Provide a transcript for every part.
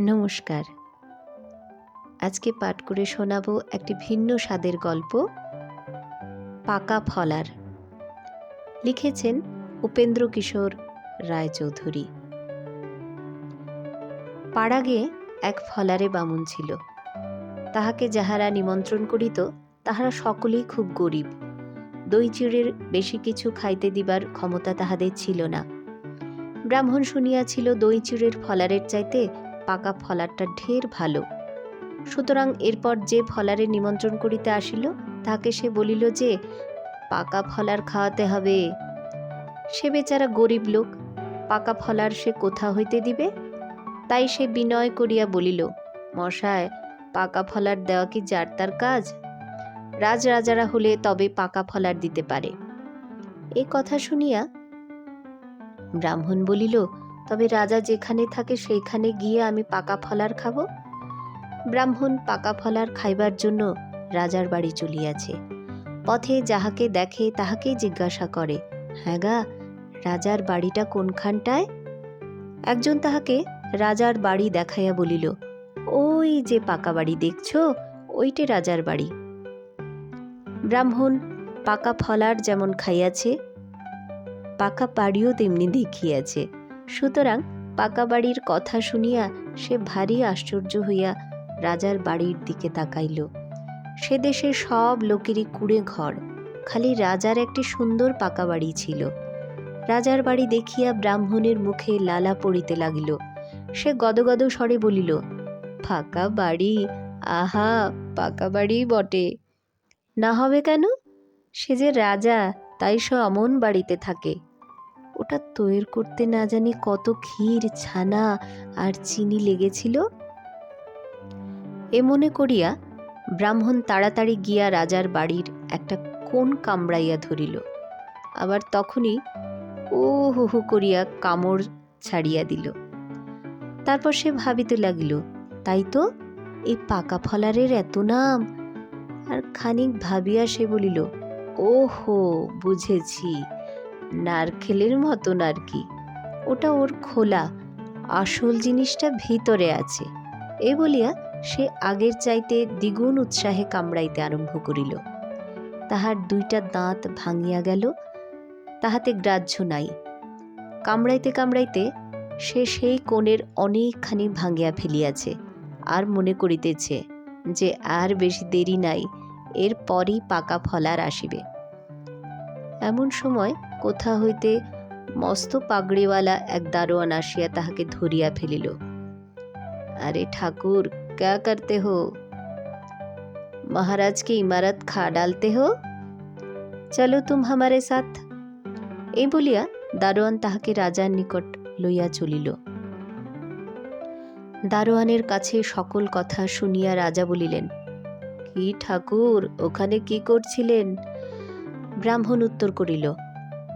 নমস্কার। আজকে পাঠ করে শোনাবো একটি ভিন্ন স্বাদের গল্প, পাকা ফলার। লিখেছেন উপেন্দ্র কিশোর রায়চৌধুরী। পাড়াগে এক ফলারে বামুন ছিল। তাহাকে যাহারা নিমন্ত্রণ করিত, তাহারা সকলেই খুব গরিব। দই চিড়ের বেশি কিছু খাইতে দিবার ক্ষমতা তাহাদের ছিল না। ব্রাহ্মণ শুনিয়াছিল দই চিড়ের ফলারের চাইতে পাকা ফলারটা ঢের ভালো। সুতরাং এরপর যে ফলারে নিমন্ত্রণ করিতে আসিল তাকে সে বলিল যে, পাকা ফলার খাওয়াতে হবে। সে বেচারা গরিব লোক, পাকা ফলার সে কোথা হইতে দিবে? তাই সে বিনয় করিয়া বলিল, মশায়, পাকা ফলার দেওয়া কি যার তার কাজ? রাজরাজারা হলে তবে পাকা ফলার দিতে পারে। এ কথা শুনিয়া ব্রাহ্মণ বলিল তবে রাজা যেখানে থাকে সেইখানে গিয়ে আমি পাকা ফলার খাব। ব্রাহ্মণ পাকা ফলার খাইবার জন্য রাজার বাড়ি চলিয়াছে। পথে যাহাকে দেখে তাহাকেই জিজ্ঞাসা করে হ্যাঁ গা, রাজার বাড়িটা কোনখানটায়? একজন তাহাকে রাজার বাড়ি দেখাইয়া বলিল, ওই যে পাকা বাড়ি দেখছ, ওইটে রাজার বাড়ি। ব্রাহ্মণ পাকা ফলার যেমন খাইয়াছে, পাকা বাড়িও তেমনি দেখিয়াছে। সুতরাং পাকা বাড়ির কথা শুনিয়া সে ভারী আশ্চর্য হইয়া রাজার বাড়ির দিকে তাকাইল। সে দেশে সব লোকেরই কুড়ে ঘর, খালি রাজার একটি সুন্দর পাকা বাড়ি ছিল। রাজার বাড়ি দেখিয়া ব্রাহ্মণের মুখে লালা পড়িতে লাগিল। সে গদগদ স্বরে বলিল ফাঁকা বাড়ি? আহা, পাকা বাড়ি বটে। না হবে কেন? সে যে রাজা, তাই সে অমন বাড়িতে থাকে। ওটা তৈর করতে না জানি কত ক্ষীর, ছানা আর চিনি লেগেছিল। এ মনে করিয়া ব্রাহ্মণ তাড়াতাড়ি গিয়া রাজার বাড়ির একটা কোন কামড়াইয়া ধরিল। আবার তখনই ও হু হু করিয়া কামড় ছাড়িয়া দিল। তারপর সে ভাবিতে লাগিল, তাই তো এই পাকা ফলারের এত নাম। আর খানিক ভাবিয়া সে বলিল, ওহো, বুঝেছি। নারকেলের মতন আর কি। ওটা ওর খোলা, আসল জিনিসটা ভিতরে আছে। এ বলিয়া সে আগের চাইতে দ্বিগুণ উৎসাহে কামড়াইতে আরম্ভ করিল। তাহার দুইটা দাঁত ভাঙিয়া গেল, তাহাতে গ্রাহ্য নাই। কামড়াইতে কামড়াইতে সে সেই কোণের অনেকখানি ভাঙিয়া ফেলিয়াছে আর মনে করিতেছে যে আর বেশি দেরি নাই, এর পরই পাকা ফলার আসিবে। এমন সময় কোথা হইতে মস্ত পাগড়িওয়ালা এক দারোয়ান আসিয়া তাহাকে ধরিয়া ফেলিল আরে ঠাকুর क्या करते हो महाराज की इमारत खा डालते हो চলো তুম হামারে সাথ এই বলিয়া দারোয়ান তাহাকে রাজার নিকট লইয়া চলিল দারোয়ানের কাছে সকল কথা শুনিয়া রাজা বলিলেন কি ঠাকুর ওখানে কি করছিলেন ব্রাহ্মণ উত্তর করিল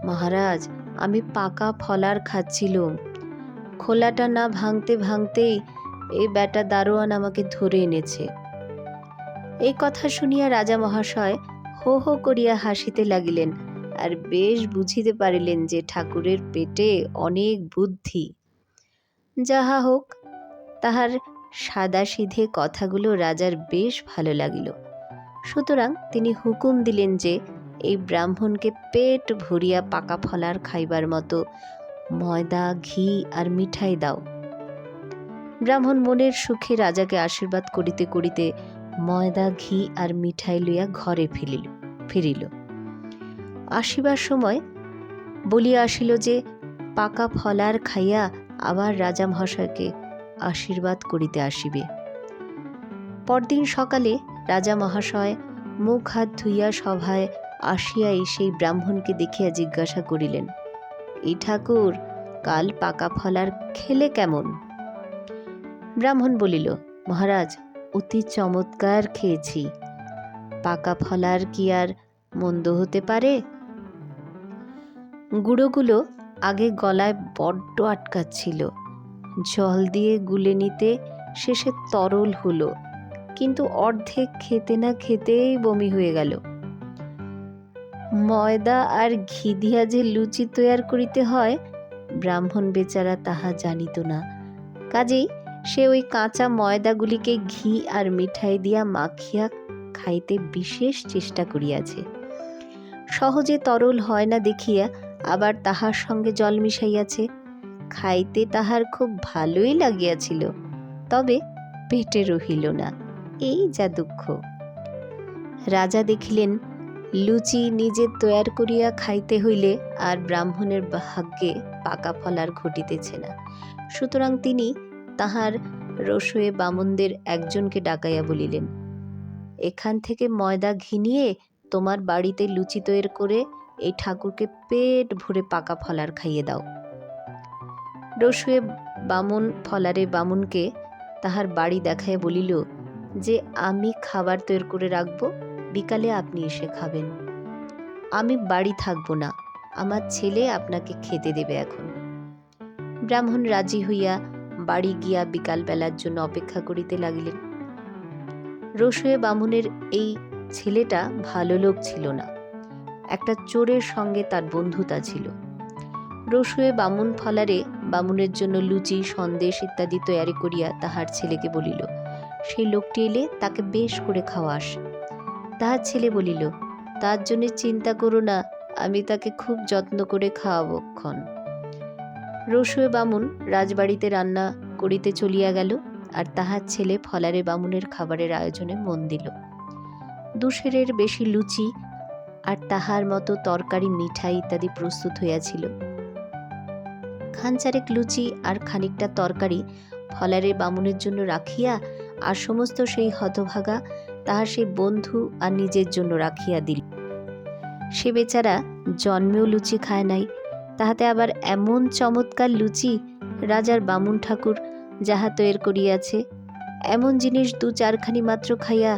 মহারাজ, আমি পাকা ফলার খাচ্ছিলুম। খোলাটা না ভাঙতে ভাঙতেই এই ব্যাটা দারোয়ান আমাকে ধরে এনেছে। এই কথা শুনিয়া রাজা মহাশয় হো হো করিয়া হাসিতে লাগিলেন আর বেশ বুঝিতে পারিলেন যে ঠাকুরের পেটে অনেক বুদ্ধি। যাহা হোক, তাহার সাদা সিধে কথাগুলো রাজার বেশ ভালো লাগিল। সুতরাং তিনি হুকুম দিলেন যে এই ব্রাহ্মণকে পেট ভরিয়া পাকা ফলার খাইবার মতো ময়দা, ঘি আর মিঠাই দাও। ব্রাহ্মণ মনের সুখে রাজাকে আশীর্বাদ করিতে করিতে ময়দা, ঘি আর মিঠাই লইয়া ঘরে ফিরিল ফিরিল। আসিবার সময় বলিয়া আসিল যে, পাকা ফলার খাইয়া আবার রাজা মহাশয়কে আশীর্বাদ করিতে আসিবে। পরদিন সকালে রাজা মহাশয় মুখ হাত ধুইয়া সভায় আসিয়াই সেই ব্রাহ্মণকে দেখিয়া জিজ্ঞাসা করিলেন, এই ঠাকুর, কাল পাকা ফলার খেলে কেমন? ব্রাহ্মণ বলিল, মহারাজ, অতি চমৎকার খেয়েছি। পাকা ফলার কি আর মন্দ হতে পারে? গুঁড়োগুলো আগে গলায় বড্ড আটকাচ্ছিল। জল দিয়ে গুলে নিতে শেষে তরল হলো, কিন্তু অর্ধেক খেতে না খেতেই বমি হয়ে গেল। ময়দা আর ঘি দিয়া যে লুচি তৈয়ার করিতে হয়, ব্রাহ্মণ বেচারা তাহা জানিত না। কাজেই সে ওই কাঁচা ময়দাগুলিকে ঘি আর মিঠাই দিয়া মাখিয়া খাইতে বিশেষ চেষ্টা করিয়াছে। সহজে তরল হয় না দেখিয়া আবার তাহার সঙ্গে জল মিশাইয়াছে। খাইতে তাহার খুব ভালোই লাগিয়াছিল, তবে পেটে রহিল না। এই যা দুঃখ। রাজা দেখিলেন লুচি নিজে তৈয়ার করিয়া খাইতে হইলে আর ব্রাহ্মণের ভাগ্যে পাকা ফল আর ঘটিতেছে না। সুতরাং তিনি তাহার রসয়ে বামনদের একজনকে ডাকাইয়া বলিলেন, এখান থেকে ময়দা ঘি নিয়ে তোমার বাড়িতে লুচি তৈরি করে এই ঠাকুরকে পেট ভরে পাকা ফলার খাইয়ে দাও। রসুয়ে বামুন ফলারে বামুনকে তাহার বাড়ি দেখায় বলিল, যে আমি খাবার তৈরি করে রাখব বিকালে আপনি এসে খাবেন। আমি বাড়ি থাকব না। আমার ছেলে আপনাকে খেতে দেবে এখন। ব্রাহ্মণ রাজি হইয়া বাড়ি গিয়া বিকালবেলার জন্য অপেক্ষা করিতে লাগিলেন। রসুয়ে বামুনের এই ছেলেটা ভালো লোক ছিল না। একটা চোরের সঙ্গে তার বন্ধুতা ছিল। রসুয়ে বামুন ফলারে বামুনের জন্য লুচি, সন্দেশ ইত্যাদি তৈয়ারি করিয়া তাহার ছেলেকে বলিল, সেই লোকটি এলে তাকে বেশ করে খাওয়াস। তাহার ছেলে বলিল, তার জন্য চিন্তা করো না, আমি তাকে খুব যত্ন করে খাওয়াবো ক্ষণ। রসুয়ে বামুন রাজবাড়িতে রান্না করিতে চলিয়া গেল, আর তাহার ছেলে ফলারে বামুনের খাবারের আয়োজনে মন দিল। দুশেরের বেশি লুচি আর তাহার মতো তরকারি, মিঠাই ইত্যাদি প্রস্তুত হইয়াছিল। খানচারেক লুচি আর খানিকটা তরকারি ফলারে বামুনের জন্য রাখিয়া আর সমস্ত সেই হতভাগা তাহার সে বন্ধু আর নিজের জন্য রাখিয়া দিল। সে বেচারা জন্মেও লুচি খায় নাই, তাহাতে আবার এমন চমৎকার লুচি রাজার বামুন ঠাকুর যাহা তৈর করিয়াছে, এমন জিনিস দু চারখানি মাত্র খাইয়া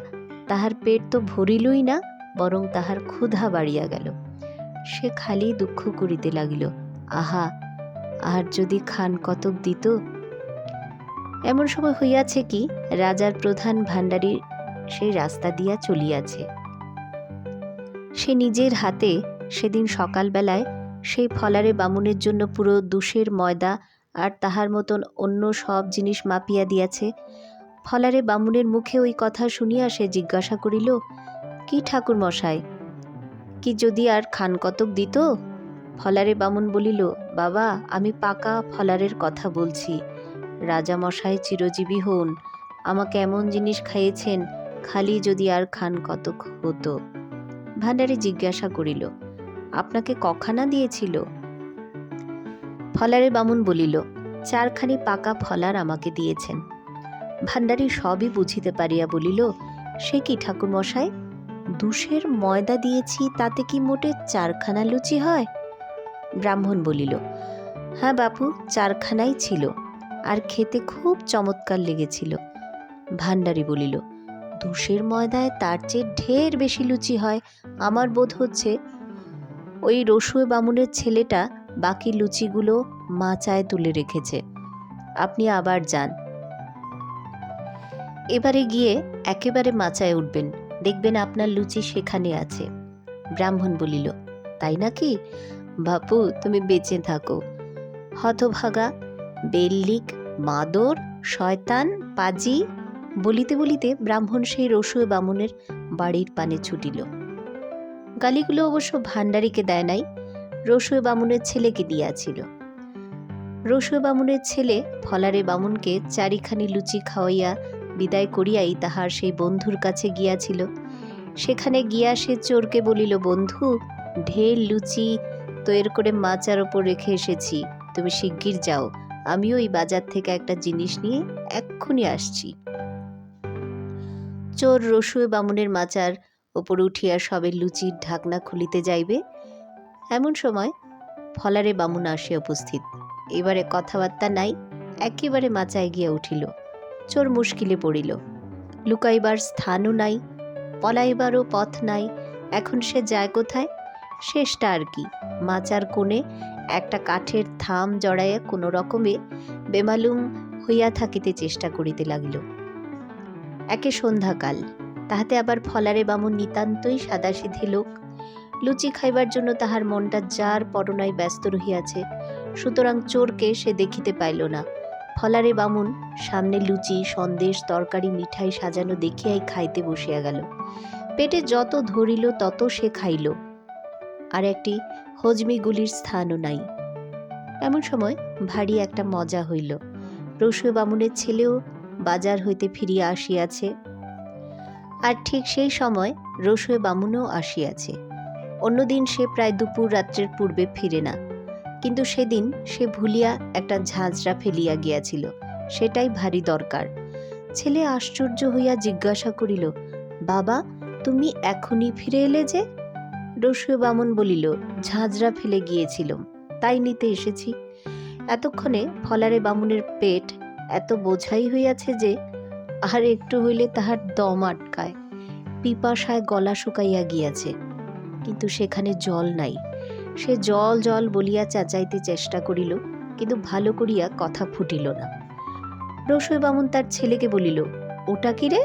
তাহার পেট তো ভরিলই না, বরং তাহার ক্ষুধা বাড়িয়া গেল। সে খালি দুঃখ করিতে লাগিল, আহা, আর যদি খান কতক দিত? এমন সময় হইয়াছে কি, রাজার প্রধান ভাণ্ডারী সেই রাস্তা দিয়া চলিয়াছে। সে নিজের হাতে সেদিন সকালবেলায় সেই ফলারে বামুনের জন্য পুরো দুশের ময়দা আর তাহার মতন অন্য সব জিনিস মাপিয়া দিয়াছে। ফলারে বামুনের মুখে ওই কথা শুনিয়া সে জিজ্ঞাসা করিল, কি ঠাকুর মশাই, কি যদি আর খান কতক দিত? ফলারে বামুন বলিল, বাবা, আমি পাকা ফলারের কথা বলছি। রাজা মশাই চিরজীবী হন, আমাকে এমন জিনিস খাইয়েছেন খালি যদি আর খান কতক হতো। ভাণ্ডারে জিজ্ঞাসা করিল, আপনাকে কখানা দিয়েছিল? ফলারে বামুন বলিল, চারখানি পাকা ফলার আমাকে দিয়েছেন। ভাণ্ডারী সবই বুঝিতে পারিয়া বলিল, সে কি ঠাকুর মশাই দুশের ময়দা দিয়েছি, তাতে কি মোটে চারখানা লুচি হয়? ব্রাহ্মণ বলিল হ্যাঁ বাপু, চারখানাই ছিল, আর খেতে খুব চমৎকার লেগেছিল। ভাণ্ডারী বলিল দুশের ময়দায় তার চেয়ে ঢের বেশি লুচি হয়। আমার বোধ হচ্ছে ওই রসুয়ে বামুনের ছেলেটা বাকি লুচিগুলো মাচায় তুলে রেখেছে। আপনি আবার যান। এবারে গিয়ে একেবারে মাচায় উঠবেন। দেখবেন আপনার লুচি সেখানে আছে। ব্রাহ্মণ বলিল, তাই নাকি? বাপু, তুমি বেঁচে থাকো। হতভাগা, বেল্লিক, মাদর, শয়তান, পাজি বলিতে বলিতে ব্রাহ্মণ সেই রসুয়ে বামুনের বাড়ির পানে ছুটিল। গালিগুলো অবশ্য ভাণ্ডারীকে দেয় নাই রসুয়ে বামুনের ছেলেকে দিয়াছিল। রসুয়ে বামুনের ছেলে ফলারে বামুনকে চারিখানি লুচি খাওয়াইয়া বিদায় করিয়াই তাহার সেই বন্ধুর কাছে গিয়াছিল। সেখানে গিয়া সে চোরকে বলিল, বন্ধু, ঢের লুচি তৈরি করে মাচার ওপর রেখে এসেছি। তুমি শিগগির যাও। আমিও ওই বাজার থেকে একটা জিনিস নিয়ে এক্ষুনি আসছি। চোর রসুয়ে বামুনের মাচার ওপর উঠিয়া সবে লুচির ঢাকনা খুলিতে যাইবে। এমন সময় ফলারে বামুন আসিয়া উপস্থিত। এবারে কথাবার্তা নাই, একেবারে মাচায় গিয়া উঠিল। চোর মুশকিলে পড়িল। লুকাইবার স্থানও নাই, পলাইবারও পথ নাই, এখন সে যায় কোথায়? শেষটা আর কি। মাচার কোণে একটা কাঠের থাম জড়াইয়া কোনো রকমে বেমালুম হইয়া থাকিতে চেষ্টা করিতে লাগিল। একে সন্ধ্যাকাল। তাহাতে আবার ফলারে বামুন নিতান্তই সাদাসিধে লোক। লুচি খাইবার জন্য তাহার মনটা যার পরনায় ব্যস্ত রহিয়াছে, সুতরাং চোরকে সে দেখিতে পাইল না। ফলারে বামুন সামনে লুচি, সন্দেশ, তরকারি, মিঠাই সাজানো দেখিয়াই খাইতে বসিয়া গেল। পেটে যত ধরিল, তত সে খাইল। আর একটি হজমিগুলির স্থানও নাই। এমন সময় ভারী একটা মজা হইল। রসুয় বামুনের ছেলেও বাজার হইতে ফিরিয়া আসিয়াছে। আর ঠিক সেই সময় রসুয় বামুনও আসিয়াছে। অন্যদিন সে প্রায় দুপুর রাত্রের পূর্বে ফিরে না। কিন্তু সেদিন সে ভুলিয়া একটা ঝাঁঝরা ফেলিয়া গিয়াছিল। সেটাই ভারী দরকার। ছেলে আশ্চর্য হইয়া জিজ্ঞাসা করিল, বাবা, তুমি এখনই ফিরে এলে যে? রসুয় বামন বলিল, ঝাঁঝরা ফেলে গিয়েছিলাম, তাই নিতে এসেছি। এতক্ষণে ফলারে বামুনের পেট এত বোঝাই হইয়াছে যে আর একটু হইলে তাহার দম আটকায়। পিপাসায় গলা শুকাইয়া গিয়াছে, কিন্তু সেখানে জল নাই। সে জল জল বলিয়া চাচাইতে চেষ্টা করিল, কিন্তু ভালো করিয়া কথা ফুটিল না। রসই বামুন তার ছেলেকে বলিল, ওটা কি রে?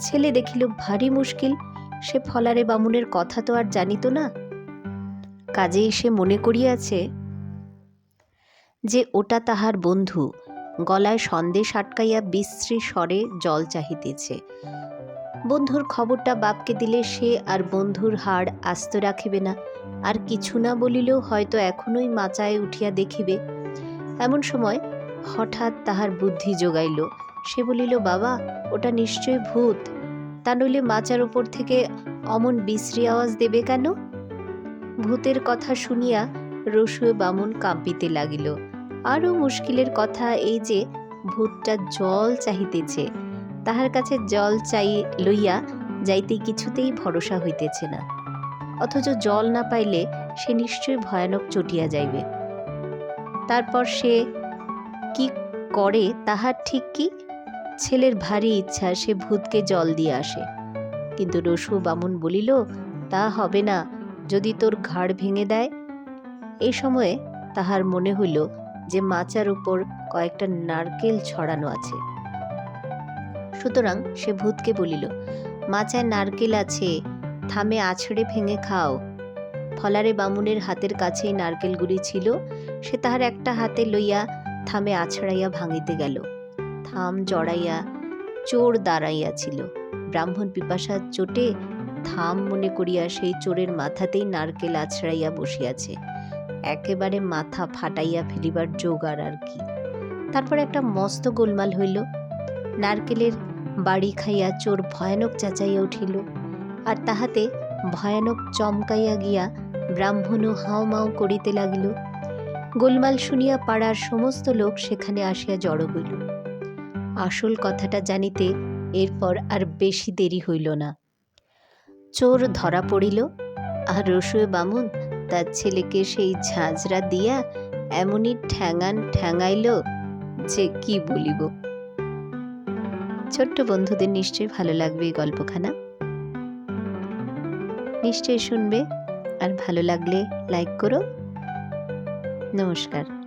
ছেলে দেখিল ভারী মুশকিল, সে ফলারে বামুনের কথা তো আর জানিত না? কাজেই সে মনে করিয়াছে যে ওটা তাহার বন্ধু গলায় সন্দেশ আটকাইয়া বিশ্রী স্বরে জল চাহিতেছে। বন্ধুর খবরটা বাপকে দিলে সে আর বন্ধুর হাড় আস্ত রাখিবে না। আর কিছু না বলিলেও হয়তো এখনোই মাচায় উঠিয়া দেখিবে। এমন সময় হঠাৎ তাহার বুদ্ধি যোগাইল। সে বলিল, বাবা, ওটা নিশ্চয় ভূত। তা নইলে মাচার ওপর থেকে অমন বিশ্রী আওয়াজ দেবে কেন? ভূতের কথা শুনিয়া রসুয়ে বামুন কাঁপিতে লাগিল। আরও মুশকিলের কথা এই যে ভূতটা জল চাহিতেছে। তাহার কাছে জল চাই লইয়া যাইতে কিছুতেই ভরসা হইতেছে না। অথচ জল না পাইলে সে নিশ্চয়ই ভয়ানক চটিয়া যাইবে। তারপর সে কি করে তাহার ঠিক কি? ছেলের ভারী ইচ্ছা, সে ভূতকে জল দিয়ে আসে। কিন্তু রসু বামুন বলিল, তা হবে না, যদি তোর ঘাড় ভেঙে দেয়। এই সময়ে তাহার মনে হইল যে মাচার উপর কয়েকটা নারকেল ছড়ানো আছে। সুতরাং সে ভূতকে বলিল, মাচায় নারকেল আছে, থামে আছড়ে ভেঙে খাও। ফলারে বামুনের হাতের কাছেই নারকেলগুলি ছিল, সে তাহার একটা হাতে লইয়া থামে আছড়াইয়া ভাঙিতে গেল। থাম জড়াইয়া, চোর দাঁড়াইয়াছিল। ব্রাহ্মণ পিপাসার চোটে থাম মনে করিয়া সেই চোরের মাথাতেই নারকেল আছড়াইয়া বসিয়াছে। একেবারে মাথা ফাটাইয়া ফেলিবার জোগাড় আর কি। তারপর একটা মস্ত গোলমাল হইল। নারকেলের বাড়ি খাইয়া চোর ভয়ানক চাচাইয়া উঠিল আর তাহাতে ভয়ানক চমকাইয়া গিয়া ব্রাহ্মণও হাও মাও করিতে লাগিল। গোলমাল শুনিয়া পাড়ার সমস্ত লোক সেখানে আসিয়া জড়ো হইল। আসল কথাটা জানিতে এরপর আর বেশি দেরি হইল না। চোর ধরা পড়িল। আর রসুয়ে বামুন তার ছেলেকে সেই ঝাঁঝরা দিয়া এমনই ঠ্যাঙান ঠ্যাঙাইল যে কি বলিব। ছোট্ট বন্ধুদের নিশ্চয়ই ভালো লাগবে এই গল্পখানা। নিশ্চয়ই শুনবে আর ভালো লাগলে লাইক করো। নমস্কার।